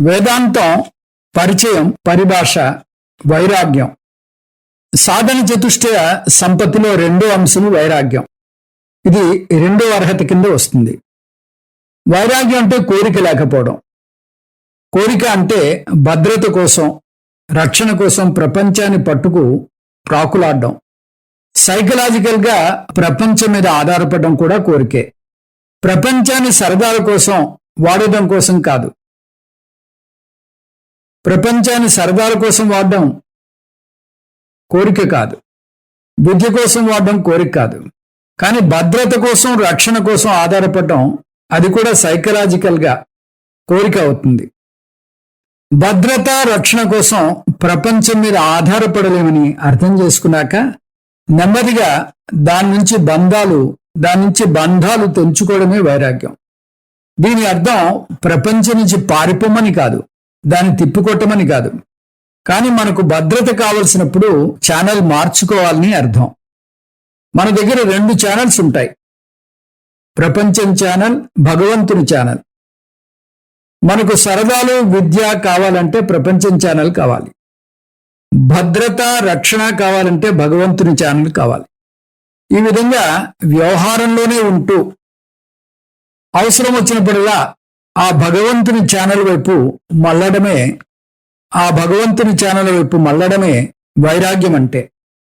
వేదాంతం పరిచయం పరిభాష వైరాగ్యం. సాధన చతుష్టయ సంపత్తిలో రెండో అంశము వైరాగ్యం. ఇది రెండో అర్హత కింద వస్తుంది. వైరాగ్యం అంటే కోరిక లేకపోవడం. కోరిక అంటే భద్రత కోసం రక్షణ కోసం ప్రపంచాన్ని పట్టుకు ప్రాకులాడడం. సైకలాజికల్గా ప్రపంచం మీద ఆధారపడడం కూడా కోరికే. ప్రపంచాన్ని సరదాల కోసం వాడడం కోసం కాదు. ప్రపంచాన్ని సరదాల కోసం వాడడం కోరిక కాదు. విద్య కోసం వాడడం కోరిక కాదు. కానీ భద్రత కోసం రక్షణ కోసం ఆధారపడడం అది కూడా సైకలాజికల్గా కోరిక అవుతుంది. భద్రత రక్షణ కోసం ప్రపంచం మీద ఆధారపడలేమని అర్థం చేసుకున్నాక నెమ్మదిగా దాని నుంచి బంధాలు దాని నుంచి బంధాలు తెంచుకోవడమే వైరాగ్యం. దీని అర్థం ప్రపంచం నుంచి పారిపోమని కాదు. దాన్ని తిప్పికొట్టమని కాదు. కానీ మనకు భద్రత కావలసినప్పుడు ఛానల్ మార్చుకోవాలని అర్థం. మన దగ్గర రెండు ఛానల్స్ ఉంటాయి. ప్రపంచం ఛానల్ భగవంతుని ఛానల్ మనకు సరదాలు విద్య కావాలంటే ప్రపంచం ఛానల్ కావాలి. భద్రత రక్షణ కావాలంటే భగవంతుని ఛానల్ కావాలి. ఈ విధంగా వ్యవహారంలోనే ఉంటూ అవసరం వచ్చినప్పుడల్లా ఆ భగవంతుని ఛానల్ వైపు మళ్ళడమే ఆ భగవంతుని ఛానల్ వైపు మళ్ళడమే వైరాగ్యం అంటే